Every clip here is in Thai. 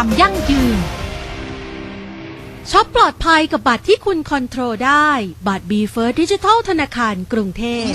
ความยั่งยืนช็อปปลอดภัยกับบัตรที่คุณคอนโทรลได้ บัตร b ีเฟิร์สดิจิทัลธนาคารกรุงเทพ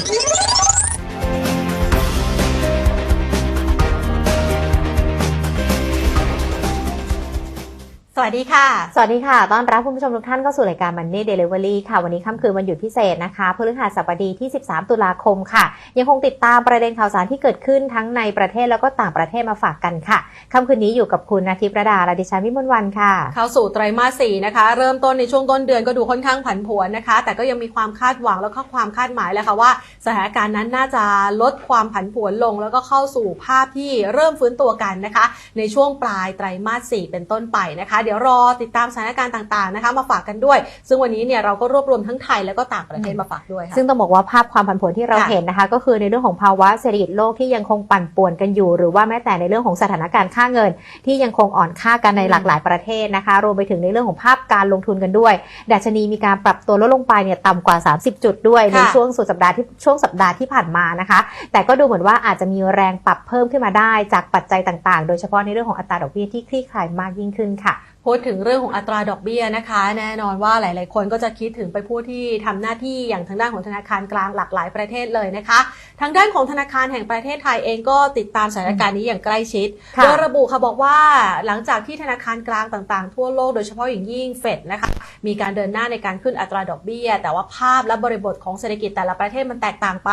สวัสดีค่ะ สวัสดีค่ะ ต้อนรับคุณผู้ชมทุกท่านเข้าสู่รายการ Money Delivery ค่ะ วันนี้ค่ำคืนวันหยุดพิเศษนะคะพฤหัสบดีที่ 13 ตุลาคมค่ะ ยังคงติดตามประเด็นข่าวสารที่เกิดขึ้นทั้งในประเทศแล้วก็ต่างประเทศมาฝากกันค่ะ ค่ำคืนนี้อยู่กับคุณนาทิพย์ระดาและดิฉันวิมลวันค่ะ เข้าสู่ไตรมาสสี่นะคะ เริ่มต้นในช่วงต้นเดือนก็ดูค่อนข้างผันผวนนะคะ แต่ก็ยังมีความคาดหวังแล้วก็ความคาดหมายแหล้วค่ะว่า สถานการณ์นั้นน่าจะลดความผันผวนลง แล้วก็เข้าสู่ภาพที่เริ่มฟื้นตัวกันนะคะ ในช่วงปลายไตรมาสสี่เป็นต้นไปนะคะเดี๋ยวรอติดตามสถานการณ์ต่างๆนะคะมาฝากกันด้วย ซึ่งวันนี้เนี่ยเราก็รวบรวมทั้งไทยแล้วก็ต่างประเทศมาฝากด้วยค่ะซึ่งต้องบอกว่าภาพความผันผวนที่เราเห็นนะคะ ก็คือในเรื่องของภาวะเศรษฐกิจโลกที่ยังคงปั่นป่วนกันอยู่ หรือว่าแม้แต่ในเรื่องของสถานการณ์ค่าเงิน ที่ยังคงอ่อนค่ากันในหลากหลายประเทศนะคะ รวมไปถึงในเรื่องของภาพการลงทุนกันด้วยดัชนีมีการปรับตัวลดลงไปเนี่ยต่ำกว่า 30 จุดด้วยในช่วงสุดสัปดาห์ที่ช่วงสัปดาห์ที่ผ่านมานะคะ แต่ก็ดูเหมือนว่าอาจจะมีแรงปรับเพิ่มขึ้นมาได้จากปัจจัยต่างๆ โดยเฉพาะในเรื่องของอัตราดอกเบี้ยที่คลี่คลายมากยิ่งขึ้นค่ะ พูดถึงเรื่องของอัตราดอกเบี้ยนะคะ แน่นอนว่าหลาย ๆ คนก็จะคิดถึงไปผู้ที่ทำหน้าที่อย่างทางด้านของธนาคารกลางหลากหลายประเทศเลยนะคะ ทางด้านของธนาคารแห่งประเทศไทยเองก็ติดตามสถานการณ์นี้อย่างใกล้ชิดค่ะโดยระบุค่ะบอกว่าหลังจากที่ธนาคารกลางต่าง ๆ ทั่วโลกโดยเฉพาะอย่างยิ่งเฟดนะคะมีการเดินหน้าในการขึ้นอัตราดอกเบี้ย แต่ว่าภาพและบริบทของเศรษฐกิจแต่ละประเทศมันแตกต่างไป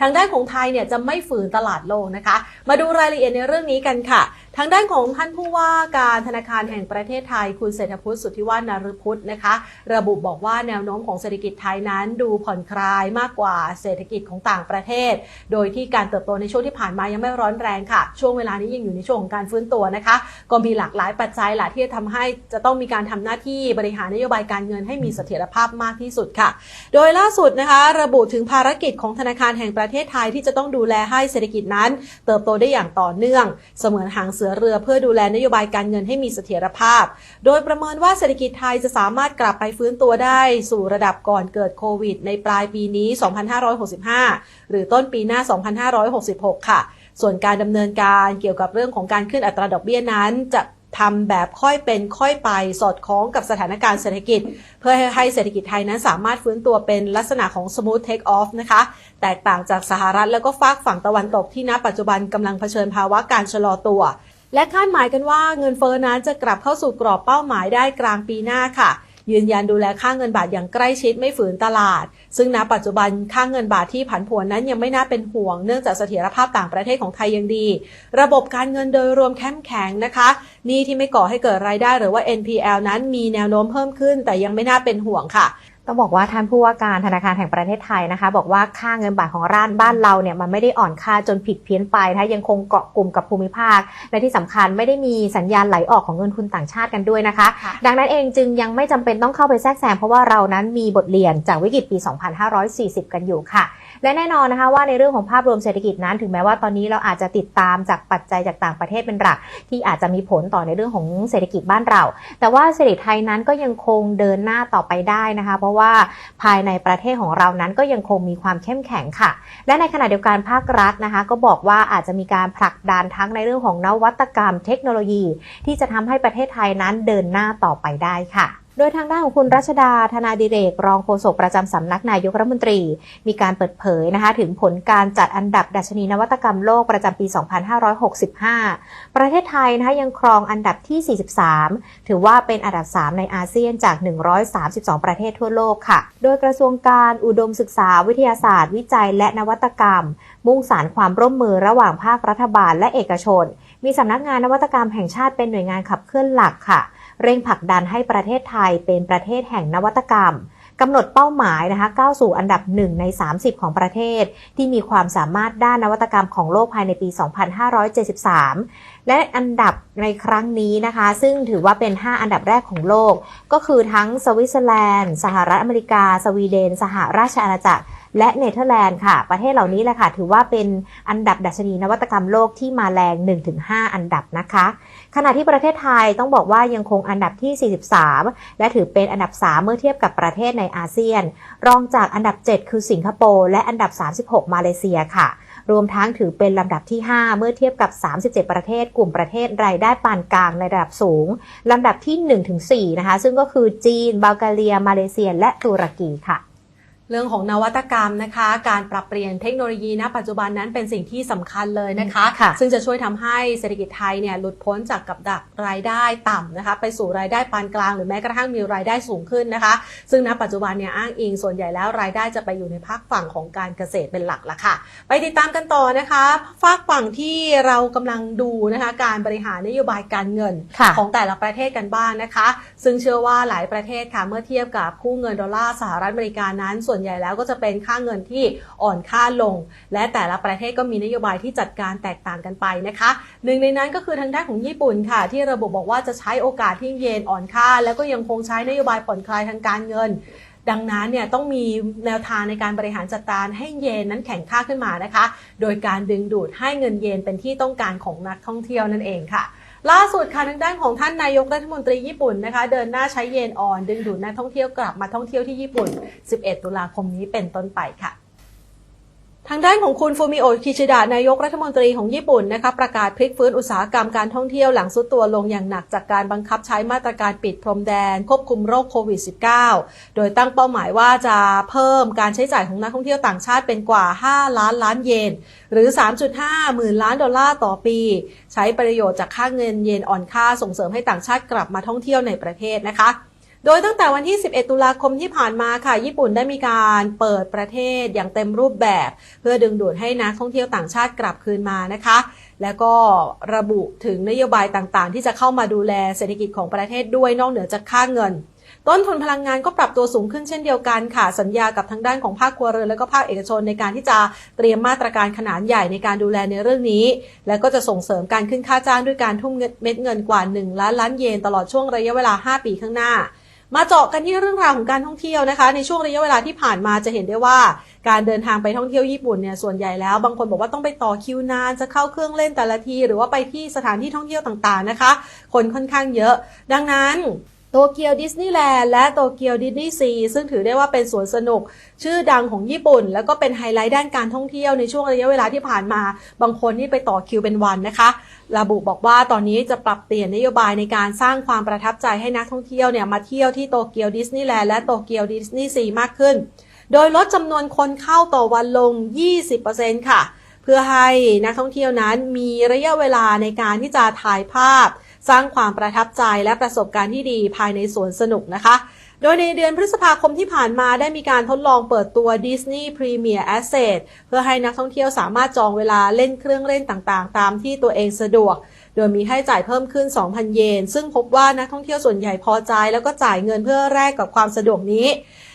ทางด้านของไทยเนี่ยจะไม่ฝืนตลาดโลกนะคะ มาดูรายละเอียดในเรื่องนี้กันค่ะ ทางด้านของท่านผู้ว่าการธนาคารแห่งประเทศไทยคุณเศรษฐพุทธสุทธิวาฒนารพุทธนะคะ ระบุบอกว่าแนวโน้มของเศรษฐกิจไทยนั้นดูผ่อนคลายมากกว่าเศรษฐกิจของต่างประเทศ โดยที่การเติบโตในช่วงที่ผ่านมายังไม่ร้อนแรงค่ะ ช่วงเวลานี้ยังอยู่ในช่วงของการฟื้นตัวนะคะ ก็มีหลากหลายปัจจัยหละที่จะทำให้จะต้องมีการทำหน้าที่บริหารนโยบายการเงินให้มีเสถียรภาพมากที่สุดค่ะ โดยล่าสุดนะคะ ระบุถึงภารกิจของธนาคารแห่งประเทศไทยที่จะต้องดูแลให้เศรษฐกิจนั้น เติบโตได้อย่างต่อเนื่อง เสมือนหางเสือเรือเพื่อดูแลนโยบายการเงินให้มีเสถียรภาพโดยประเมินว่าเศรษฐกิจไทยจะสามารถกลับไปฟื้นตัวได้สู่ระดับก่อนเกิดโควิด ในปลายปีนี้ 2565 หรือต้นปีหน้า 2566 ค่ะ ส่วนการดำเนินการเกี่ยวกับเรื่องของการขึ้นอัตราดอกเบี้ยนั้นจะทำแบบค่อยเป็นค่อยไปสอดคล้องกับสถานการณ์เศรษฐกิจ เพื่อให้เศรษฐกิจไทยนั้นสามารถฟื้นตัวเป็นลักษณะของ smooth take off นะคะ แตกต่างจากสหรัฐแล้วก็ฝากฝั่งตะวันตกที่ณปัจจุบันกำลังเผชิญภาวะการชะลอตัว และคาดหมายกันว่าเงินเฟ้อนั้นจะกลับเข้าสู่กรอบเป้าหมายได้กลางปีหน้าค่ะ ยืนยันดูแลค่าเงินบาทอย่างใกล้ชิดไม่ฝืนตลาด ซึ่งณปัจจุบันค่าเงินบาทที่ผันผวนนั้นยังไม่น่าเป็นห่วง เนื่องจากเสถียรภาพต่างประเทศของไทยยังดี ระบบการเงินโดยรวมเข้มแข็งนะคะหนี้ที่ไม่ก่อให้เกิดรายได้หรือว่า NPL นั้นมีแนวโน้มเพิ่มขึ้น แต่ยังไม่น่าเป็นห่วงค่ะ ต้องบอกว่าท่านผู้ว่าการธนาคารแห่งประเทศไทยนะคะ บอกว่าค่าเงินบาทของร้านบ้านเราเนี่ยมันไม่ได้อ่อนค่าจนผิดเพี้ยนไปนะคะยังคงเกาะกลุ่มกับภูมิภาค และที่สำคัญไม่ได้มีสัญญาณไหลออกของเงินทุนต่างชาติกันด้วยนะคะค่ะดังนั้นเองจึงยังไม่จำเป็นต้องเข้าไปแทรกแซงเพราะว่าเรานั้นมีบทเรียนจากวิกฤตปี 2540 กันอยู่ค่ะ และแน่นอนนะคะว่าในเรื่องของภาพรวมเศรษฐกิจนั้น ถึงแม้ว่าตอนนี้เราอาจจะติดตามจากปัจจัยจากต่างประเทศเป็นหลัก ที่อาจจะมีผลต่อในเรื่องของเศรษฐกิจบ้านเรา แต่ว่าเศรษฐกิจไทยนั้นก็ยังคงเดินหน้าต่อไปได้นะคะ เพราะว่าภายในประเทศของเรานั้นก็ยังคงมีความเข้มแข็งค่ะ และในขณะเดียวกันภาครัฐนะคะ ก็บอกว่าอาจจะมีการผลักดันทั้งในเรื่องของนวัตกรรม เทคโนโลยี ที่จะทำให้ประเทศไทยนั้นเดินหน้าต่อไปได้ค่ะ โดยทางด้านของคุณรัชดาธนาดิเรก รองโฆษกประจำสำนักนายกรัฐมนตรี มีการเปิดเผยนะคะถึงผลการจัดอันดับดัชนีนวัตกรรมโลกประจำปี 2565 ประเทศไทยนะคะยังครองอันดับที่ 43 ถือว่าเป็นอันดับ 3 ในอาเซียนจาก 132 ประเทศทั่วโลกค่ะ โดยกระทรวงการอุดมศึกษาวิทยาศาสตร์ วิจัย และนวัตกรรม มุ่งสารความร่วมมือระหว่างภาครัฐบาลและเอกชน มีสำนักงานนวัตกรรมแห่งชาติเป็นหน่วยงานขับเคลื่อนหลักค่ะ เร่งผลักดันให้ประเทศไทยเป็นประเทศแห่งนวัตกรรมกำหนดเป้าหมายนะคะก้าวสู่อันดับ 1 ใน 30 ของประเทศ ที่มีความสามารถด้านนวัตกรรมของโลกภายในปี 2573 และอันดับในครั้งนี้นะคะ ซึ่งถือว่าเป็น 5 อันดับแรกของโลก ก็คือทั้งสวิตเซอร์แลนด์ สหรัฐอเมริกา สวีเดน สหราชอาณาจักร และเนเธอร์แลนด์ค่ะ ประเทศเหล่านี้แหละค่ะ ถือว่าเป็นอันดับดัชนีนวัตกรรมโลกที่มาแรง 1-5 อันดับนะคะ ขณะที่ประเทศไทยต้องบอกว่ายังคงอันดับที่ 43 และถือเป็นอันดับ 3 เมื่อเทียบกับประเทศในอาเซียน รองจากอันดับ 7 คือสิงคโปร์และอันดับ 36 มาเลเซียค่ะ รวมทั้งถือเป็นลำดับที่ 5 เมื่อเทียบกับ 37 ประเทศ กลุ่มประเทศรายได้ปานกลางในระดับสูงลำดับที่ 1-4 นะคะ ซึ่งก็คือจีนบัลแกเรีย มาเลเซีย และตุรกีค่ะ เรื่องของนวัตกรรมนะคะ การปรับเปลี่ยนเทคโนโลยีณปัจจุบันนั้นเป็นสิ่งที่สำคัญเลยนะคะค่ะซึ่งจะช่วยทำให้เศรษฐกิจไทยเนี่ยหลุดพ้นจากกับดักรายได้ต่ำนะคะ ไปสู่รายได้ปานกลางหรือแม้กระทั่งมีรายได้สูงขึ้นนะคะ ซึ่งณปัจจุบันเนี่ยอ้างอิงส่วนใหญ่แล้วรายได้จะไปอยู่ในภาคฝั่งของการเกษตรเป็นหลักละค่ะ ไปติดตามกันต่อนะคะฝากฝั่งที่เรากำลังดูนะคะการบริหารนโยบายการเงินค่ะของแต่ละประเทศกันบ้างนะคะ ซึ่งเชื่อว่าหลายประเทศค่ะเมื่อเทียบกับคู่เงินดอลลาร์สหรัฐอเมริกานั้นส่วนใหญ่แล้วก็จะเป็นค่าเงินที่อ่อนค่าลง และแต่ละประเทศก็มีนโยบายที่จัดการแตกต่างกันไปนะคะหนึ่งในนั้นก็คือทางด้านของญี่ปุ่นค่ะ ที่ระบุบอกว่าจะใช้โอกาสที่เยนอ่อนค่า แล้วก็ยังคงใช้นโยบายผ่อนคลายทางการเงินดังนั้นเนี่ยต้องมีแนวทางในการบริหารจัดการให้เยนนั้นแข็งค่าขึ้นมานะคะ โดยการดึงดูดให้เงินเยนเป็นที่ต้องการของนักท่องเที่ยวนั่นเองค่ะ ล่าสุดค่ะทางด้านของท่านนายกรัฐมนตรีญี่ปุ่นนะคะ เดินหน้าใช้เยนอ่อน ดึงดูดนักท่องเที่ยวกลับมาท่องเที่ยวที่ญี่ปุ่น 11 ตุลาคมนี้เป็นต้นไปค่ะ ทางด้านของคุณฟูมิโอคิชิดะนายกรัฐมนตรีของญี่ปุ่นนะคะประกาศพลิกฟื้นอุตสาหกรรมการท่องเที่ยวหลังซุดตัวลงอย่างหนักจากการบังคับใช้มาตรการปิดพรมแดน ควบคุมโรคโควิด -19 โดยตั้งเป้าหมายว่าจะเพิ่มการใช้จ่ายของนักท่องเที่ยวต่างชาติเป็นกว่า 5 ล้านล้านเยน หรือ 3.5 หมื่นล้านดอลลาร์ต่อปี ใช้ประโยชน์จากค่าเงินเยนอ่อนค่าส่งเสริมให้ต่างชาติกลับมาท่องเที่ยวในประเทศนะคะ โดยตั้งแต่วันที่ 11 ตุลาคมที่ผ่านมาค่ะ ญี่ปุ่นได้มีการเปิดประเทศอย่างเต็มรูปแบบ เพื่อดึงดูดให้นักท่องเที่ยวต่างชาติกลับคืนมานะคะ แล้วก็ระบุถึงนโยบายต่างๆ ที่จะเข้ามาดูแลเศรษฐกิจของประเทศด้วยนอกเหนือจากค่าเงินต้นทุนพลังงานก็ปรับตัวสูงขึ้นเช่นเดียวกันค่ะ สัญญากับทางด้านของภาคครัวเรือนและก็ภาคเอกชนในการที่จะเตรียมมาตรการขนาดใหญ่ในการดูแลในเรื่องนี้ และก็จะส่งเสริมการขึ้นค่าจ้างด้วยการทุ่มเม็ดเงินกว่า 1 ล้านล้านเยนตลอดช่วงระยะเวลา 5 ปีข้างหน้า มาเจาะกันที่เรื่องราวของการท่องเที่ยวนะคะ ในช่วงระยะเวลาที่ผ่านมาจะเห็นได้ว่า การเดินทางไปท่องเที่ยวญี่ปุ่นเนี่ยส่วนใหญ่แล้ว บางคนบอกว่าต้องไปต่อคิวนานจะเข้าเครื่องเล่นแต่ละที หรือว่าไปที่สถานที่ท่องเที่ยวต่างๆนะคะ คนค่อนข้างเยอะ ดังนั้น โตเกียวดิสนีย์แลนด์และโตเกียวดิสนีย์ซีซึ่งถือได้ว่าเป็นสวนสนุก ชื่อดังของญี่ปุ่น แล้วก็เป็นไฮไลท์ด้านการท่องเที่ยวในช่วงระยะเวลาที่ผ่านมา บางคนนี่ไปต่อคิวเป็นวันนะคะ ระบุบอกว่าตอนนี้จะปรับเปลี่ยนนโยบายในการสร้างความประทับใจให้นักท่องเที่ยวเนี่ยมาเที่ยวที่โตเกียวดิสนีย์แลนด์และโตเกียวดิสนีย์ซีมากขึ้น โดยลดจำนวนคนเข้าต่อวันลง 20%ค่ะ เพื่อให้นักท่องเที่ยวนั้นมีระยะเวลาในการที่จะถ่ายภาพ สร้างความประทับใจและประสบการณ์ที่ดีภายในสวนสนุกนะคะ โดยในเดือนพฤษภาคมที่ผ่านมาได้มีการทดลองเปิดตัว Disney Premier Asset เพื่อให้นักท่องเที่ยวสามารถจองเวลาเล่นเครื่องเล่นต่างๆ ตามที่ตัวเองสะดวกโดยมีให้จ่ายเพิ่มขึ้น 2,000 เยน ซึ่งพบว่านักท่องเที่ยวส่วนใหญ่พอใจ แล้วก็จ่ายเงินเพื่อแลกกับความสะดวกนี้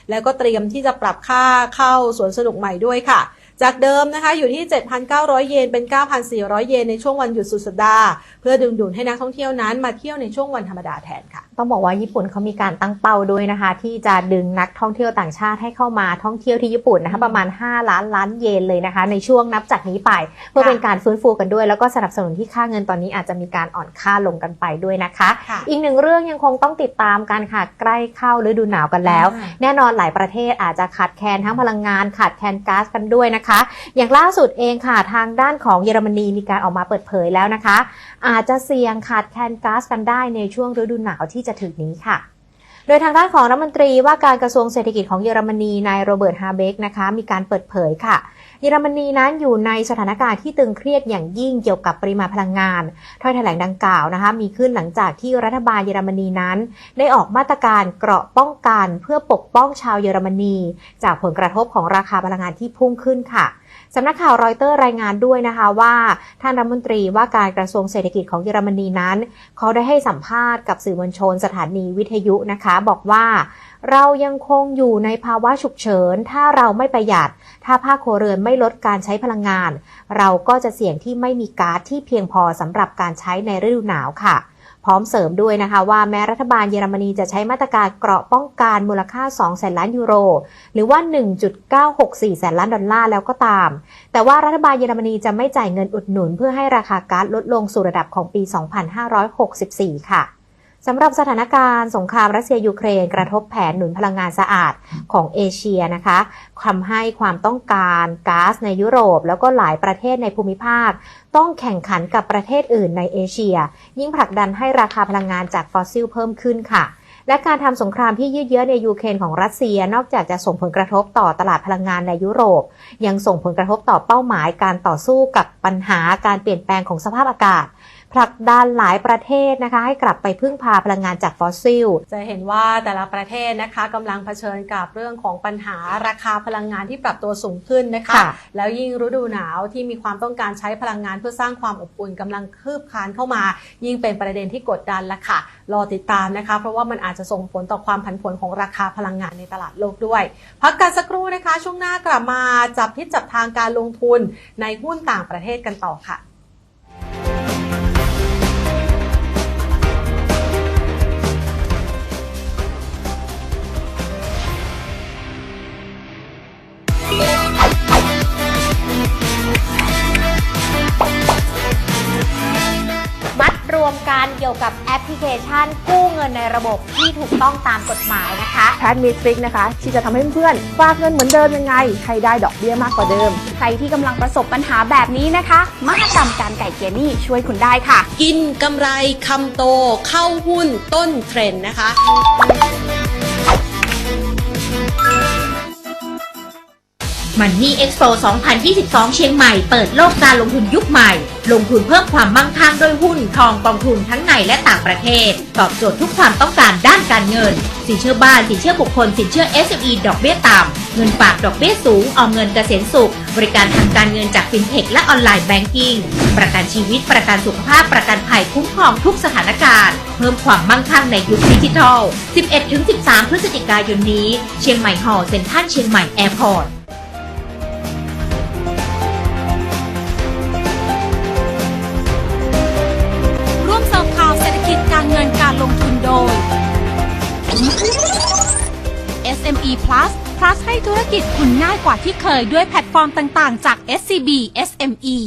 แล้วก็เตรียมที่จะปรับค่าเข้าสวนสนุกใหม่ด้วยค่ะ จากเดิมนะคะอยู่ที่ 7,900 เยนเป็น 9,400 เยนในช่วงวันหยุดสุดสัปดาห์ เพื่อดึงดูดให้นักท่องเที่ยวนั้นมาเที่ยวในช่วงวันธรรมดาแทนค่ะ ต้องบอกว่าญี่ปุ่นเขามีการตั้งเป้าด้วยนะคะ ที่จะดึงนักท่องเที่ยวต่างชาติให้เข้ามาท่องเที่ยวที่ญี่ปุ่นนะคะประมาณ 5 ล้านล้านเยนเลยนะคะ ในช่วงนับจากนี้ไป เพื่อเป็นการฟื้นฟูกันด้วย แล้วก็สนับสนุนที่ค่าเงินตอนนี้อาจจะมีการอ่อนค่าลงกันไปด้วยนะคะค่ะอีกหนึ่งเรื่องยังคงต้องติดตามกันค่ะใกล้เข้าฤดูหนาวกันแล้วอ่าแน่นอนหลายประเทศอาจจะขาดแคลนทั้งพลังงานขาดแคลนก๊าซกันด้วยนะคะอย่างล่าสุดเองค่ะทางด้านของเยอรมนีมีการออกมาเปิดเผยแล้วนะคะ อาจจะเสี่ยงขาดแคลนก๊าซกันได้ในช่วงฤดูหนาวที่จะถึงนี้ค่ะโดยทางด้านของรัฐมนตรีว่าการกระทรวงเศรษฐกิจของเยอรมนีนายโรเบิร์ตฮาเบกนะคะมีการเปิดเผยค่ะ เยอรมนีนั้นอยู่ในสถานการณ์ที่ตึงเครียดอย่างยิ่งเกี่ยวกับปริมาณพลังงานถ้อยแถลงดังกล่าวนะคะมีขึ้นหลังจากที่รัฐบาลเยอรมนีนั้น ได้ออกมาตรการเกราะป้องกันเพื่อปกป้องชาวเยอรมนี จากผลกระทบของราคาพลังงานที่พุ่งขึ้นค่ะสำนักข่าวรอยเตอร์รายงานด้วยนะคะว่าท่านรัฐมนตรีว่าการกระทรวงเศรษฐกิจของเยอรมนีนั้น เขาได้ให้สัมภาษณ์กับสื่อมวลชนสถานีวิทยุนะคะ บอกว่า เรายังคงอยู่ในภาวะฉุกเฉิน ถ้าเราไม่ประหยัด ถ้าภาคครัวเรือนไม่ลดการใช้พลังงาน เราก็จะเสี่ยงที่ไม่มีก๊าซที่เพียงพอสำหรับการใช้ในฤดูหนาวค่ะ พร้อมเสริมด้วยนะคะว่าแม้รัฐบาลเยอรมนีจะใช้มาตรการเกราะป้องกันมูลค่า2แสนล้านยูโร หรือว่า 1.964 แสนล้านดอลลาร์แล้วก็ตาม แต่ว่ารัฐบาลเยอรมนีจะไม่จ่ายเงินอุดหนุน เพื่อให้ราคาก๊าซลดลงสู่ระดับของปี 2564 ค่ะ สำหรับสถานการณ์สงครามรัสเซียยูเครนกระทบแผนหนุนพลังงานสะอาดของเอเชียนะคะทำให้ความต้องการก๊าซในยุโรป แล้วก็หลายประเทศในภูมิภาค ต้องแข่งขันกับประเทศอื่นในเอเชีย ยิ่งผลักดันให้ราคาพลังงานจากฟอสซิลเพิ่มขึ้นค่ะและการทำสงครามที่ยืดเยื้อในยูเครนของรัสเซียนอกจากจะส่งผลกระทบต่อตลาดพลังงานในยุโรป ยังส่งผลกระทบต่อเป้าหมายการต่อสู้กับปัญหาการเปลี่ยนแปลงของสภาพอากาศ ผลักดันหลายประเทศนะคะ ให้กลับไปพึ่งพาพลังงานจากฟอสซิล จะเห็นว่าแต่ละประเทศนะคะกำลังเผชิญกับเรื่องของปัญหาราคาพลังงานที่ปรับตัวสูงขึ้นนะคะค่ะแล้วยิ่งฤดูหนาวที่มีความต้องการใช้พลังงานเพื่อสร้างความอบอุ่นกำลังคืบคลานเข้ามา ยิ่งเป็นประเด็นที่กดดันละค่ะ รอติดตามนะคะ เพราะว่ามันอาจจะส่งผลต่อความผันผวนของราคาพลังงานในตลาดโลกด้วย พักกันสักครู่นะคะ ช่วงหน้ากลับมาจับทิศจับทางการลงทุนในหุ้นต่างประเทศกันต่อค่ะ วมกันเกี่ยวกับแอปพลิเคชัน กู้เงินในระบบที่ถูกต้องตามกฎหมายนะคะแพทมีทริคนะคะ ที่จะทำให้เพื่อนๆฝากเงินเหมือนเดิมยังไง ให้ได้ดอกเบี้ยมากกว่าเดิม ใครที่กำลังประสบปัญหาแบบนี้นะคะมหกรรมการไก่เกลียหนี่ช่วยคุณได้ค่ะ กินกำไรคำโตเข้าหุ้นต้นเทรนด์นะคะ มันนี่เอ็กโป2022 เชียงใหม่เปิดโลกการลงทุนยุคใหม่ ลงทุนเพิ่มความมั่งคั่งด้วยหุ้นทองกองทุนทั้งในและต่างประเทศ ตอบโจทย์ทุกความต้องการด้านการเงิน สินเชื่อบ้านสินเชื่อบุคคล สินเชื่อ SME ดอกเบี้ยต่ำเงินฝากดอกเบี้ยสูง ออมเงินเกษียณสุข บริการทางการเงินจากฟินเทคและออนไลน์แบงกิ้งประกันชีวิตประกันสุขภาพประกันภัยคุ้มครองทุกสถานการณ์ เพิ่มความมั่งคั่งในยุคดิจิทัล 11-13 พฤศจิกายนนี้ เชียงใหม่ฮอลล์เซ็นทรัลเชียงใหม่แอร์พอร์ต Plus Plus ให้ธุรกิจคุณง่ายกว่าที่เคยด้วยแพลตฟอร์มต่างๆ จาก SCB SME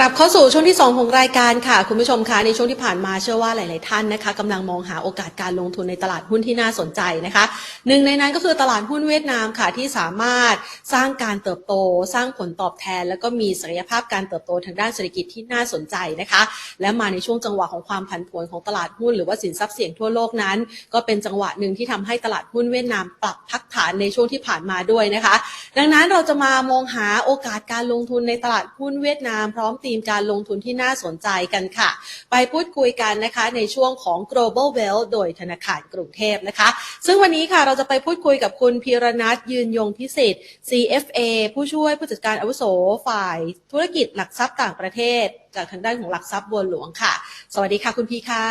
กลับเข้าสู่ช่วงที่ 2 ของรายการค่ะ คุณผู้ชมคะในช่วงที่ผ่านมาเชื่อว่าหลาย ๆ ท่านนะคะกำลังมองหาโอกาสการลงทุนในตลาดหุ้นที่น่าสนใจนะคะหนึ่งในนั้นก็คือตลาดหุ้นเวียดนามค่ะที่สามารถสร้างการเติบโต สร้างผลตอบแทน แล้วก็มีศักยภาพการเติบโตทางด้านเศรษฐกิจที่น่าสนใจนะคะ และมาในช่วงจังหวะของความผันผวนของตลาดหุ้น หรือว่าสินทรัพย์เสี่ยงทั่วโลกนั้น ก็เป็นจังหวะหนึ่งที่ทำให้ตลาดหุ้นเวียดนามปรับพักฐานในช่วงที่ผ่านมาด้วยนะคะ ดังนั้นเราจะมามองหาโอกาสการลงทุนในตลาดหุ้นเวียดนามพร้อมธีมการลงทุนที่น่าสนใจกันค่ะ ไปพูดคุยกันนะคะในช่วงของ global wealth โดยธนาคารกรุงเทพนะคะ ซึ่งวันนี้ค่ะเราจะไปพูดคุยกับคุณพีรนัทยืนยงพิสิทธิ์ CFA ผู้ช่วยผู้จัดการอาวุโสฝ่าย ธุรกิจหลักทรัพย์ต่างประเทศ จากทางด้านของหลักทรัพย์บัวหลวงค่ะ สวัสดีค่ะคุณพีคะ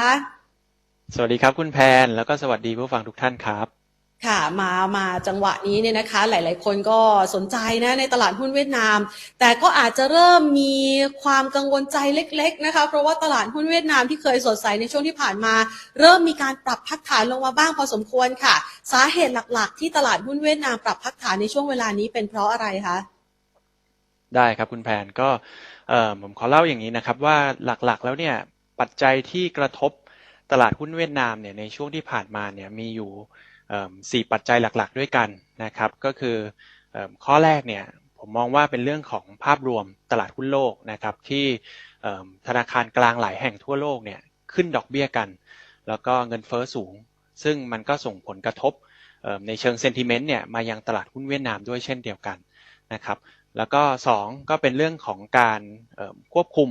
สวัสดีครับคุณแพนแล้วก็สวัสดีผู้ฟังทุกท่านครับ ค่ะมามาจังหวะนี้เนี่ยนะคะ หลาย ๆ คนก็สนใจนะในตลาดหุ้นเวียดนาม แต่ก็อาจจะเริ่มมีความกังวลใจเล็ก ๆ นะคะ เพราะว่าตลาดหุ้นเวียดนามที่เคยสดใสในช่วงที่ผ่านมา เริ่มมีการปรับพักฐานลงมาบ้างพอสมควรค่ะ สาเหตุหลัก ๆ ที่ตลาดหุ้นเวียดนามปรับพักฐานในช่วงเวลานี้เป็นเพราะอะไรคะได้ครับคุณแพนก็ผมขอเล่าอย่างนี้นะครับว่าหลักๆ แล้วเนี่ยปัจจัยที่กระทบตลาดหุ้นเวียดนามเนี่ยในช่วงที่ผ่านมาเนี่ยมีอยู่ สี่ปัจจัยหลักๆ ด้วยกันนะครับ ก็คืออข้อแรกเนี่ยผมมองว่าเป็นเรื่องของภาพรวมตลาดหุ้นโลกนะครับ ที่ธนาคารกลางหลายแห่งทั่วโลกเนี่ยขึ้นดอกเบี้ยกัน แล้วก็เงินเฟ้อสูง ซึ่งมันก็ส่งผลกระทบในเชิงเซนติเมนต์เนี่ยมายังตลาดหุ้นเวียดนามด้วยเช่นเดียวกันนะครับ แล้วก็สองก็เป็นเรื่องของการควบคุม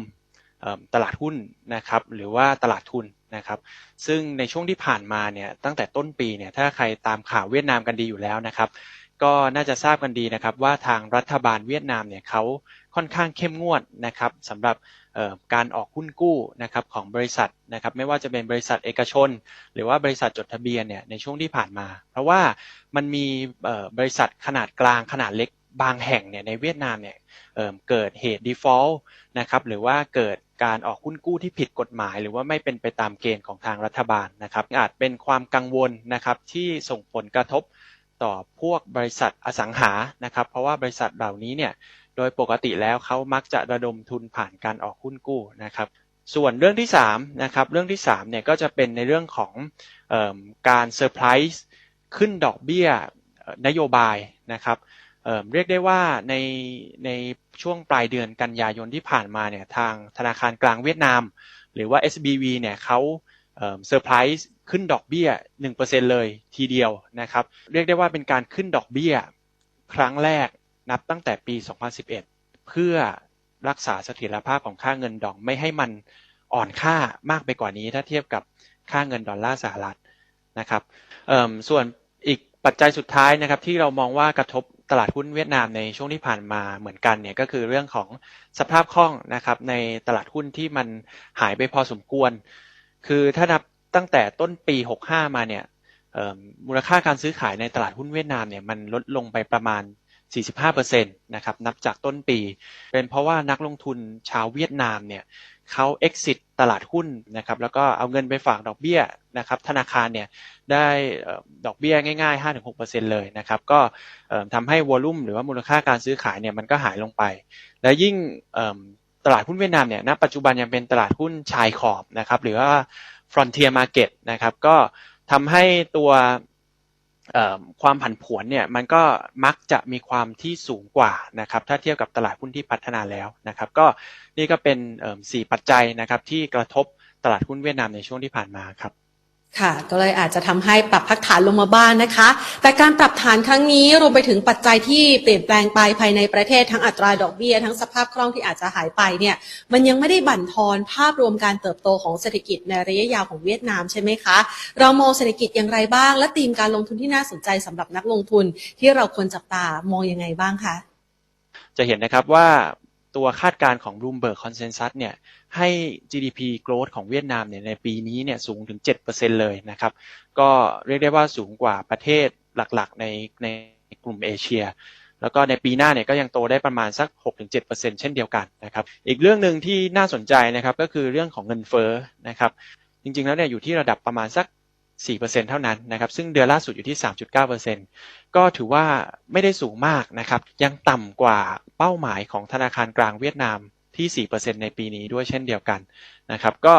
ตลาดหุ้นนะครับ หรือว่าตลาดทุน นะครับ ซึ่งในช่วงที่ผ่านมาเนี่ยตั้งแต่ต้นปีเนี่ยถ้าใครตามข่าวเวียดนามกันดีอยู่แล้วนะครับ ก็น่าจะทราบกันดีนะครับ ว่าทางรัฐบาลเวียดนามเนี่ยเขาค่อนข้างเข้มงวดนะครับสำหรับการออกหุ้นกู้นะครับของบริษัทนะครับไม่ว่าจะเป็นบริษัทเอกชน หรือว่าบริษัทจดทะเบียนเนี่ยในช่วงที่ผ่านมา เพราะว่ามันมีบริษัทขนาดกลางขนาดเล็ก บางแห่งเนี่ยในเวียดนามเนี่ยเเกิดเหตุ default นะครับหรือว่าเกิดการออกหุ้นกู้ที่ผิดกฎหมาย หรือว่าไม่เป็นไปตามเกณฑ์ของทางรัฐบาลนะครับ อาจเป็นความกังวลนะครับที่ส่งผลกระทบต่อพวกบริษัทอสังหานะครับ เพราะว่าบริษัทเหล่านี้เนี่ยโดยปกติแล้วเขามักจะระดมทุนผ่านการออกหุ้นกู้นะครับส่วนเรื่องที่3นะครับเรื่องที่3เนี่ยก็จะเป็นในเรื่องของเอการเซอร์ไพรส์ขึ้นดอกเบี้ยนโยบายนะครับ เเรียกได้ว่าในในช่วงปลายเดือนกันยายนที่ผ่านมาเนี่ยทางธนาคารกลางเวียดนาม หรือว่า SBV เนี่ยเขาเซอร์ไพรส์ขึ้นดอกเบี้ย 1%เลยทีเดียวนะครับ เรียกได้ว่าเป็นการขึ้นดอกเบี้ย ครั้งแรกนับตั้งแต่ปี 2011 เพื่อรักษาเสถียรภาพของค่าเงินดองไม่ให้มันอ่อนค่ามากไปกว่านี้ถ้าเทียบกับค่าเงินดอลลาร์สหรัฐนะครับส่วนอีกปัจจัยสุดท้ายนะครับที่เรามองว่ากระทบ ตลาดหุ้นเวียดนามในช่วงที่ผ่านมาเหมือนกันเนี่ยก็คือเรื่องของสภาพคล่องนะครับในตลาดหุ้นที่มันหายไปพอสมควร คือถ้านับตั้งแต่ต้นปี 65 มาเนี่ยมมูลค่าการซื้อขายในตลาดหุ้นเวียดนามเนี่ยมันลดลงไปประมาณ 45%นะครับนับจากต้นปี เป็นเพราะว่านักลงทุนชาวเวียดนามเนี่ย เขา exit ตลาดหุ้นนะครับแล้วก็เอาเงินไปฝากดอกเบี้ยนะครับธนาคารเนี่ยได้ดอกเบี้ยง่าย ๆ 5-6%เลยนะครับก็ทำให้วอลุ่มหรือว่ามูลค่าการซื้อขายเนี่ยมันก็หายลงไป และยิ่งตลาดหุ้นเวียดนามเนี่ยณปัจจุบันยังเป็นตลาดหุ้นชายขอบนะครับหรือว่า frontier market นะครับก็ทำให้ตัว ความผันผวนเนี่ยมันก็มักจะมีความที่สูงกว่านะครับถ้าเทียบกับตลาดหุ้นที่พัฒนาแล้วนะครับก็นี่ก็เป็นสี่ปัจจัยนะครับที่กระทบตลาดหุ้นเวียดนามในช่วงที่ผ่านมาครับ ค่ะ ก็เลยอาจจะทำให้ปรับพักฐานลงมาบ้างนะคะ แต่การปรับฐานครั้งนี้รวมไปถึงปัจจัยที่เปลี่ยนแปลงไปภายในประเทศทั้งอัตราดอกเบี้ย ทั้งสภาพคล่องที่อาจจะหายไปเนี่ยมันยังไม่ได้บั่นทอนภาพรวมการเติบโตของเศรษฐกิจในระยะยาวของเวียดนามใช่ไหมคะ เรามองเศรษฐกิจอย่างไรบ้าง และธีมการลงทุนที่น่าสนใจสำหรับนักลงทุน ที่เราควรจับตามองยังไงบ้างคะจะเห็นนะครับว่าตัวคาดการณ์ของ Bloomberg Consensus เนี่ยให้ GDP growth ของเวียดนามเนี่ยในปีนี้เนี่ยสูงถึง 7%เลยนะครับ ก็เรียกได้ว่าสูงกว่าประเทศหลักๆ ในในกลุ่มเอเชีย แล้วก็ในปีหน้าเนี่ยก็ยังโตได้ประมาณสัก 6-7%เช่นเดียวกันนะครับ อีกเรื่องหนึ่งที่น่าสนใจนะครับก็คือเรื่องของเงินเฟ้อนะครับ จริงๆแล้วเนี่ยอยู่ที่ระดับประมาณสัก4%เท่านั้นนะครับ ซึ่งเดือนล่าสุดอยู่ที่ 3.9%ก็ถือว่าไม่ได้สูงมากนะครับ ยังต่ำกว่าเป้าหมายของธนาคารกลางเวียดนาม ที่ 4%ในปีนี้ด้วยเช่นเดียวกันนะครับ ก็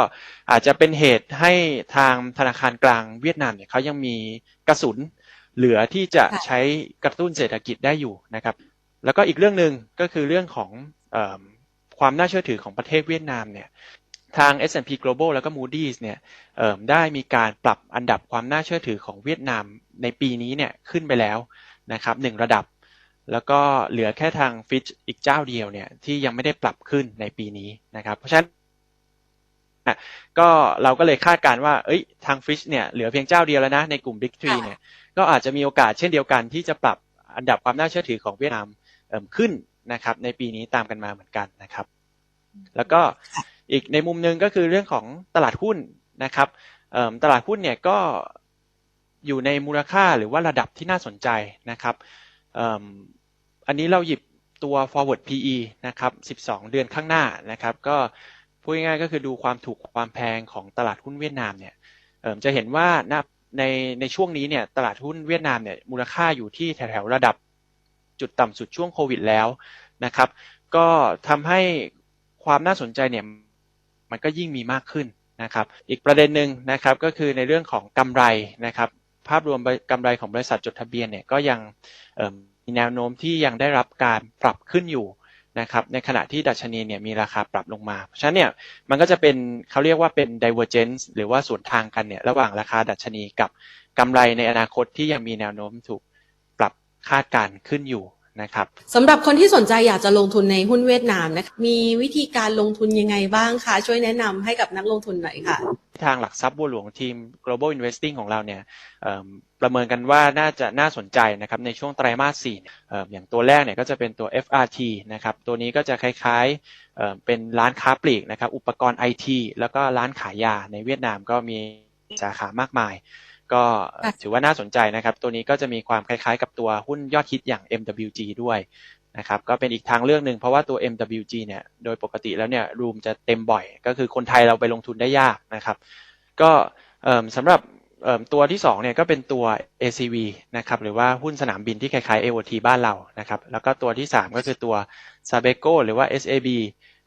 อาจจะเป็นเหตุให้ทางธนาคารกลางเวียดนามเนี่ยเขายังมีกระสุนเหลือที่จะใช้กระตุ้นเศรษฐกิจได้อยู่นะครับ แล้วก็อีกเรื่องหนึ่งก็คือเรื่องของอความน่าเชื่อถือของประเทศเวียดนามเนี่ยทาง S&P Global แล้วก็ Moody's เนี่ยได้มีการปรับอันดับความน่าเชื่อถือของเวียดนามในปีนี้เนี่ยขึ้นไปแล้วนะครับหนึ่งระดับ แล้วก็เหลือแค่ทาง Fitch อีกเจ้าเดียวเนี่ยที่ยังไม่ได้ปรับขึ้นในปีนี้นะครับ เพราะฉะนั้นก็เราก็เลยคาดการณ์ว่าเอ้ยทาง Fitch เนี่ยเหลือเพียงเจ้าเดียวแล้วนะในกลุ่ม Big Three ค่ะเนี่ยก็อาจจะมีโอกาสเช่นเดียวกันที่จะปรับอันดับความน่าเชื่อถือของเวียดนามเอ่มขึ้นนะครับ ในปีนี้ตามกันมาเหมือนกันนะครับ แล้วก็อีกในมุมหนึ่งก็คือเรื่องของตลาดหุ้นนะครับตลาดหุ้นเนี่ยก็อยู่ในมูลค่าหรือว่าระดับที่น่าสนใจนะครับ อันนี้เราหยิบตัว forward PE นะครับ 12 เดือนข้างหน้านะครับ ก็พูดง่ายๆก็คือดูความถูกความแพงของตลาดหุ้นเวียดนามเนี่ยเอิ่มจะเห็นว่าณในในช่วงนี้เนี่ยตลาดหุ้นเวียดนามเนี่ยมูลค่าอยู่ที่แถวๆระดับจุดต่ำสุดช่วงโควิดแล้วนะครับ ก็ทำให้ความน่าสนใจเนี่ยมันก็ยิ่งมีมากขึ้นนะครับ อีกประเด็นหนึ่งนะครับก็คือในเรื่องของกำไรนะครับ ภาพรวมกำไรของบริษัทจดทะเบียนเนี่ยก็ยังเมีแนวโน้มที่ยังได้รับการปรับขึ้นอยู่นะครับในขณะที่ดัชนีเนี่ยมีราคาปรับลงมา เพราะฉะนั้นเนี่ยมันก็จะเป็นเขาเรียกว่าเป็น divergence หรือว่าสวนทางกันเนี่ยระหว่างราคาดัชนีกับกำไรในอนาคตที่ยังมีแนวโน้มถูกปรับคาดการขึ้นอยู่ นะครับสำหรับคนที่สนใจอยากจะลงทุนในหุ้นเวียดนามนะคะมีวิธีการลงทุนยังไงบ้างคะช่วยแนะนำให้กับนักลงทุนหน่อยค่ะ ทางหลักทรัพย์บัวหลวงทีม global investing ของเราเนี่ยเอิ่มประเมินกันว่าน่าจะน่าสนใจนะครับในช่วงไตรมาส4เนี่ยเอิ่มอย่างตัวแรกเนี่ยก็จะเป็นตัว FRT นะครับตัวนี้ก็จะคล้ายๆเอิ่มเป็นร้านค้าปลีกนะครับอุปกรณ์ IT แล้วก็ร้านขายยาในเวียดนามก็มีสาขามากมาย ก็เอ่อค่ะถือว่าน่าสนใจนะครับ ตัวนี้ก็จะมีความคล้ายๆ กับตัวหุ้นยอดฮิตอย่าง MWG ด้วยนะครับก็เป็นอีกทางเลือกหนึ่งเพราะว่าตัว MWG เนี่ยโดยปกติแล้วเนี่ยรูมจะเต็มบ่อย ก็คือคนไทยเราไปลงทุนได้ยากนะครับ ก็เอิ่มสำหรับเอิ่มตัวที่2เนี่ยก็เป็นตัว ACV นะครับหรือว่าหุ้นสนามบินที่คล้ายๆ AOT บ้านเรานะครับแล้วก็ตัวที่ 3 ก็คือตัว Sabeco หรือว่า SAB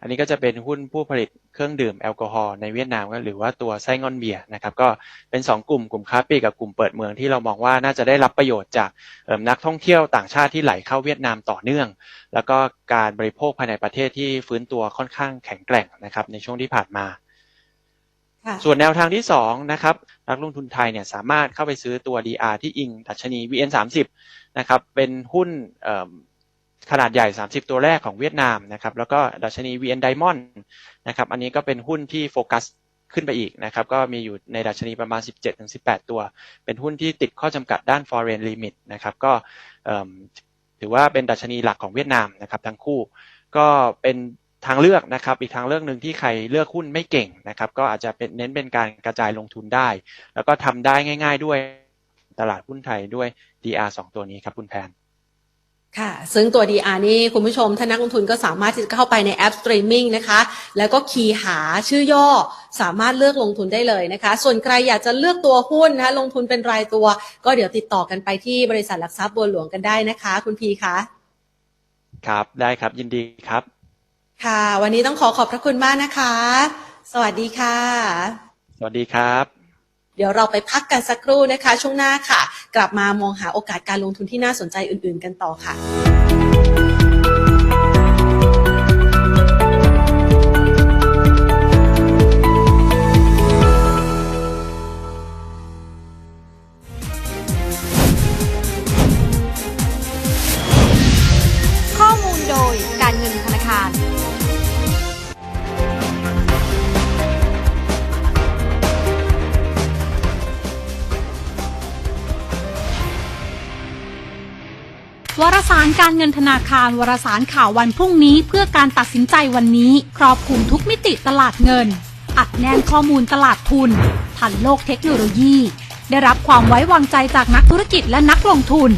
อันนี้ก็จะเป็นหุ้นผู้ผลิตเครื่องดื่มแอลกอฮอล์ในเวียดนามก็หรือว่าตัวไส้งอนเบียร์นะครับก็เป็น 2 กลุ่มกลุ่มค้าปลีกกับกลุ่มเปิดเมืองที่เรามองว่าน่าจะได้รับประโยชน์จากเอิ่มนักท่องเที่ยวต่างชาติที่ไหลเข้าเวียดนามต่อเนื่อง แล้วก็การบริโภคภายในประเทศที่ฟื้นตัวค่อนข้างแข็งแกร่งนะครับในช่วงที่ผ่านมาค่ะส่วนแนวทางที่2นะครับนักลงทุนไทยเนี่ยสามารถเข้าไปซื้อตัว DR ที่อิงดัชนี VN 30 นะครับเป็นหุ้นเอิ่ม ขนาดใหญ่ 30 ตัวแรกของเวียดนามนะครับ แล้วก็ดัชนี VN Diamond นะครับ อันนี้ก็เป็นหุ้นที่โฟกัสขึ้นไปอีกนะครับ ก็มีอยู่ในดัชนีประมาณ 17-18 ตัว เป็นหุ้นที่ติดข้อจำกัดด้าน foreign limit นะครับ ก็ถือว่าเป็นดัชนีหลักของเวียดนามนะครับทั้งคู่ ก็เป็นทางเลือกนะครับ อีกทางเลือกหนึ่งที่ใครเลือกหุ้นไม่เก่งนะครับ ก็อาจจะเป็นเน้นเป็นการกระจายลงทุนได้ แล้วก็ทำได้ง่าย ๆด้วยตลาดหุ้นไทยด้วย DR 2 ตัวนี้ครับคุณแพน ค่ะ ซึ่งตัว DR นี่คุณผู้ชมถ้านักลงทุนก็สามารถที่จะเข้าไปในแอปสตรีมมิ่งนะคะ แล้วก็คีย์หาชื่อย่อสามารถเลือกลงทุนได้เลยนะคะ ส่วนใครอยากจะเลือกตัวหุ้นนะคะลงทุนเป็นรายตัว ก็เดี๋ยวติดต่อกันไปที่บริษัทหลักทรัพย์บัวหลวงกันได้นะคะ คุณพีคะครับ ได้ครับยินดีครับ ค่ะ วันนี้ต้องขอขอบพระคุณมากนะคะ สวัสดีค่ะ สวัสดีครับ เดี๋ยวเราไปพักกันสักครู่นะคะ ช่วงหน้าค่ะ กลับมามองหาโอกาสการลงทุนที่น่าสนใจอื่น ๆ กันต่อค่ะ การเงินธนาคารวารสารข่าววันพรุ่งนี้ เพื่อการตัดสินใจวันนี้ ครอบคลุมทุกมิติตลาดเงิน อัดแน่นข้อมูลตลาดทุนทันโลกเทคโนโลยี ได้รับความไว้วางใจจากนักธุรกิจและนักลงทุน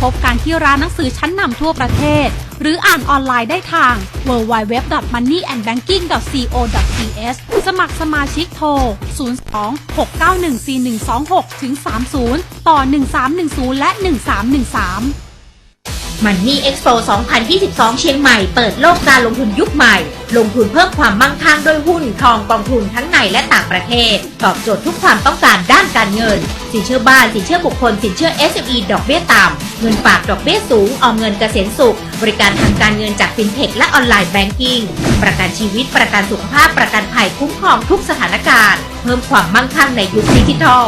พบกันที่ร้านหนังสือชั้นนำทั่วประเทศ หรืออ่านออนไลน์ได้ทาง www.moneyandbanking.co.th สมัครสมาชิกโทร 02-691-4126 ถึง 30 ต่อ 1310 และ 1313 Money Expo 2022 เชียงใหม่เปิดโลกการลงทุนยุคใหม่ ลงทุนเพิ่มความมั่งคั่งด้วยหุ้นทองกองทุนทั้งในและต่างประเทศ ตอบโจทย์ทุกความต้องการด้านการเงิน สินเชื่อบ้าน สินเชื่อบุคคล สินเชื่อ SME ดอกเบี้ยต่ำ เงินฝากดอกเบี้ยสูง ออมเงินเกษียณสุข บริการทางการเงินจากฟินเทคและออนไลน์แบงกิ้ง ประกันชีวิต ประกันสุขภาพ ประกันภัยคุ้มครองทุกสถานการณ์ เพิ่มความมั่งคั่งในยุคดิจิทัล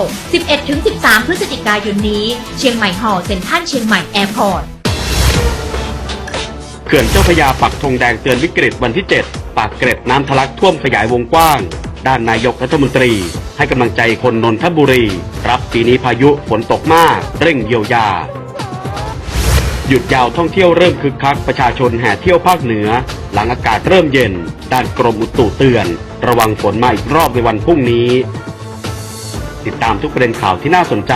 11-13 พฤศจิกายนนี้ เชียงใหม่ฮอลล์เซ็นทรัลเชียงใหม่แอร์พอร์ต ขื่อนเจ้าพยาปักธงแดงเตือนวิกฤตวันที่ 7 ปากเกร็ดน้ำทะลักท่วมขยายวงกว้าง ด้านนายกรัฐมนตรี ให้กำลังใจคนนนทบุรี รับปีนี้พายุฝนตกมาก เร่งเยียวยา หยุดยาวท่องเที่ยวเริ่มคึกคักประชาชนแห่เที่ยวภาคเหนือ หลังอากาศเริ่มเย็น ด้านกรมอุตุเตือน ระวังฝนมาอีกรอบในวันพรุ่งนี้ ติดตามทุกประเด็นข่าวที่น่าสนใจ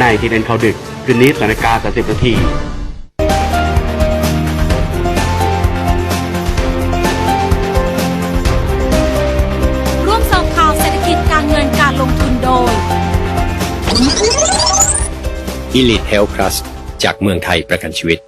ในทีเด็นข่าวดึกคืนนี้สถานการณ์30นาที Elite Health Plus จากเมืองไทยประกันชีวิต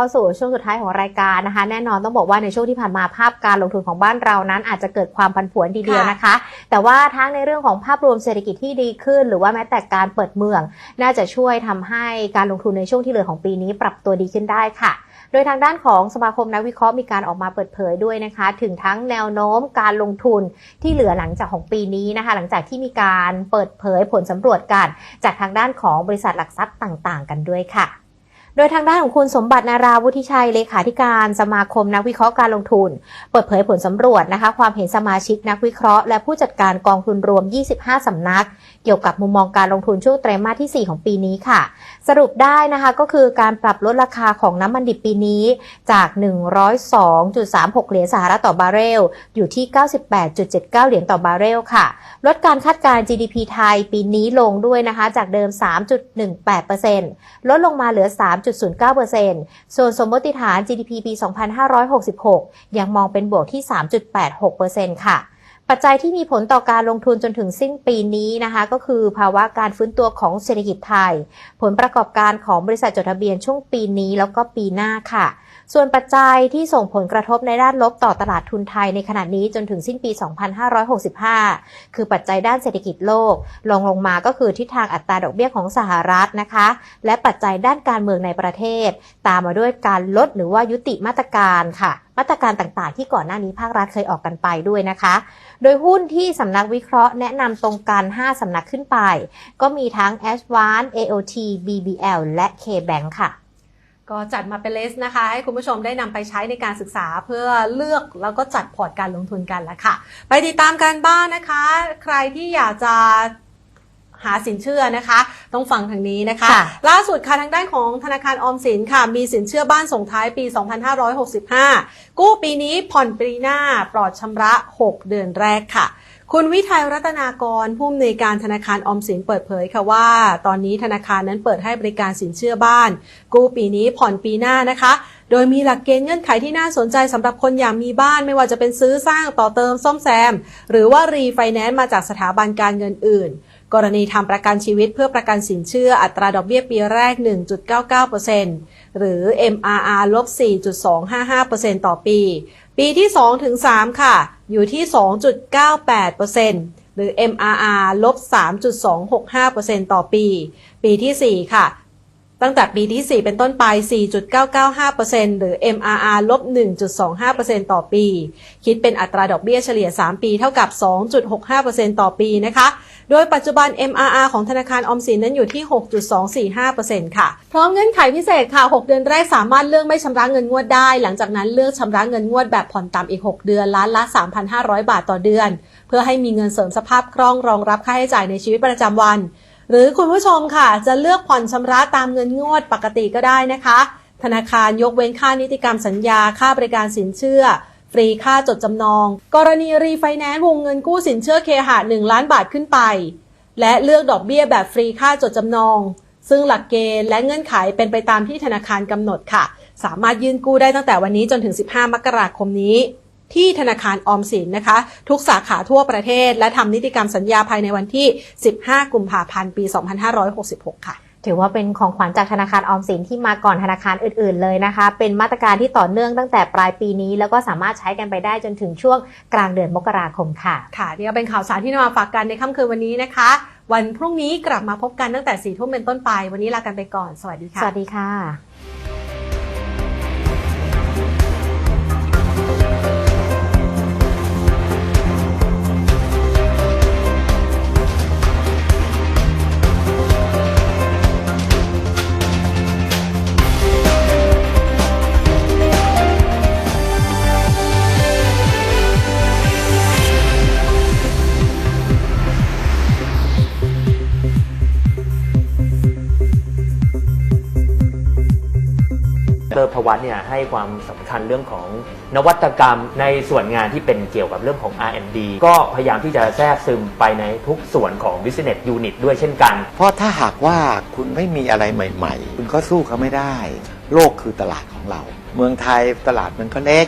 เข้าสู่ช่วงสุดท้ายของรายการนะคะ แน่นอนต้องบอกว่าในช่วงที่ผ่านมาภาพการลงทุนของบ้านเรานั้น อาจจะเกิดความผันผวนทีเดียวนะคะ แต่ว่าทั้งในเรื่องของภาพรวมเศรษฐกิจที่ดีขึ้น หรือว่าแม้แต่การเปิดเมือง น่าจะช่วยทำให้การลงทุนในช่วงที่เหลือของปีนี้ปรับตัวดีขึ้นได้ค่ะโดยทางด้านของสมาคมนักวิเคราะห์มีการออกมาเปิดเผยด้วยนะคะ ถึงทั้งแนวโน้มการลงทุนที่เหลือหลังจากของปีนี้นะคะ หลังจากที่มีการเปิดเผยผลสำรวจกัน จากทางด้านของบริษัทหลักทรัพย์ต่าง ๆ กันด้วยค่ะ โดยทางด้านของคุณสมบัตินาราวุฒิชัยเลขาธิการสมาคมนักวิเคราะห์การลงทุน เปิดเผยผลสำรวจนะคะ ความเห็นสมาชิกนักวิเคราะห์และผู้จัดการกองทุนรวม 25 สำนักเกี่ยวกับมุมมองการลงทุนช่วงไตรมาสที่ 4 ของปีนี้ค่ะ สรุปได้นะคะก็คือการปรับลดราคาของน้ำมันดิบปีนี้จาก 102.36 เหรียญสหรัฐต่อบาร์เรล อยู่ที่ 98.79 เหรียญต่อบาร์เรลค่ะ ลดการคาดการณ์ GDP ไทยปีนี้ลงด้วยนะคะ จากเดิม 3.18%ลดลงมาเหลือ 3.09%ส่วนสมมติฐาน GDP ปี 2566 ยังมองเป็นบวกที่ 3.86%ค่ะ ปัจจัยที่มีผลต่อการลงทุนจนถึงสิ้นปีนี้นะคะก็คือภาวะการฟื้นตัวของเศรษฐกิจไทย ผลประกอบการของบริษัทจดทะเบียนช่วงปีนี้แล้วก็ปีหน้าค่ะ ส่วนปัจจัยที่ส่งผลกระทบในด้านลบต่อตลาดทุนไทยในขณะนี้จนถึงสิ้นปี 2565 คือปัจจัยด้านเศรษฐกิจโลกลงลงมาก็คือทิศทางอัตราดอกเบี้ยของสหรัฐนะคะ และปัจจัยด้านการเมืองในประเทศ ตามมาด้วยการลดหรือว่ายุติมาตรการค่ะ มาตรการต่างๆ ที่ก่อนหน้านี้ภาครัฐเคยออกกันไปด้วยนะคะ โดยหุ้นที่สำนักวิเคราะห์แนะนำตรงกัน 5สำนักขึ้นไป ก็มีทั้ง a s v a n AOT BBL และ KBank ค่ะก็จัดมาเป็นเลสนะคะ ให้คุณผู้ชมได้นำไปใช้ในการศึกษาเพื่อเลือกแล้วก็จัดพอร์ตการลงทุนกันแล้วค่ะ ไปติดตามกันบ้างนะคะ ใครที่อยากจะ หาสินเชื่อนะคะ ต้องฟังทางนี้นะคะค่ะล่าสุดค่ะทางด้านของธนาคารออมสินค่ะ มีสินเชื่อบ้านส่งท้ายปี 2565 กู้ปีนี้ผ่อนปีหน้าปลอดชำระ 6 เดือนแรกค่ะคุณวิทัยรัตนากรผู้อำนวยการธนาคารออมสินเปิดเผยค่ะว่า ตอนนี้ธนาคารนั้นเปิดให้บริการสินเชื่อบ้าน กู้ปีนี้ผ่อนปีหน้านะคะ โดยมีหลักเกณฑ์เงื่อนไขที่น่าสนใจสำหรับคนอยากมีบ้านไม่ว่าจะเป็นซื้อสร้างต่อเติมซ่อมแซม หรือว่ารีไฟแนนซ์มาจากสถาบันการเงินอื่น กรณีทำประกันชีวิตเพื่อประกันสินเชื่ออัตราดอกเบี้ยปีแรก 1.99%หรือ MRR ลบ 4.255%ต่อปี ปีที่ 2 ถึง 3 ค่ะ อยู่ที่ 2.98%หรือ MRR ลบ 3.265%ต่อปี ปีทีสี่4 ค่ะ ตั้งแต่ปีที่ 4 เป็นต้นไป 4.995%หรือ MRR ลบ 1.25%ต่อปี คิดเป็นอัตราดอกเบี้ยเฉลี่ย 3 ปีเท่ากับ 2.65%ต่อปีนะคะ โดยปัจจุบัน MRR ของธนาคารออมสินนั้นอยู่ที่ 6.245%ค่ะ พร้อมเงื่อนไขพิเศษค่ะ 6 เดือนแรกสามารถเลือกไม่ชำระเงินงวดได้ หลังจากนั้นเลือกชำระเงินงวดแบบผ่อนต่ำอีก 6 เดือนล้านละ 3,500 บาทต่อเดือน เพื่อให้มีเงินเสริมสภาพคล่องรองรับค่าใช้จ่ายในชีวิตประจำวัน หรือคุณผู้ชมค่ะ จะเลือกผ่อนชำระตามเงินงวดปกติก็ได้นะคะ ธนาคารยกเว้นค่านิติกรรมสัญญาค่าบริการสินเชื่อ ฟรีค่าจดจำนอง กรณีรีไฟแนนซ์วงเงินกู้สินเชื่อเคหะ 1 ล้านบาทขึ้นไป และเลือกดอกเบี้ยแบบฟรีค่าจดจำนอง ซึ่งหลักเกณฑ์และเงื่อนไขเป็นไปตามที่ธนาคารกำหนดค่ะ สามารถยื่นกู้ได้ตั้งแต่วันนี้จนถึง 15 มกราคมนี้ ที่ธนาคารออมสินนะคะ ทุกสาขาทั่วประเทศ และทำนิติกรรมสัญญาภายในวันที่ 15 กุมภาพันธ์ ปี 2566 ค่ะถือว่าเป็นของขวัญจากธนาคารออมสินที่มาก่อนธนาคารอื่นๆเลยนะคะ เป็นมาตรการที่ต่อเนื่องตั้งแต่ปลายปีนี้ แล้วก็สามารถใช้กันไปได้จนถึงช่วงกลางเดือนมกราคมค่ะ ค่ะนี่ก็เป็นข่าวสารที่นำมาฝากกันในค่ำคืนวันนี้นะคะ วันพรุ่งนี้กลับมาพบกันตั้งแต่4ทุ่มเป็นต้นไป วันนี้ลากันไปก่อน สวัสดีค่ะ สวัสดีค่ะ ดรพวัตเนี่ยให้ความสำคัญเรื่องของนวัตกรรมในส่วนงานที่เป็นเกี่ยวกับเรื่องของ R&D ก็พยายามที่จะแทรกซึมไปในทุกส่วนของ Business Unit ด้วยเช่นกัน เพราะถ้าหากว่าคุณไม่มีอะไรใหม่ ๆ คุณก็สู้เขาไม่ได้ โลกคือตลาดของเรา เมืองไทยตลาดมันก็เล็ก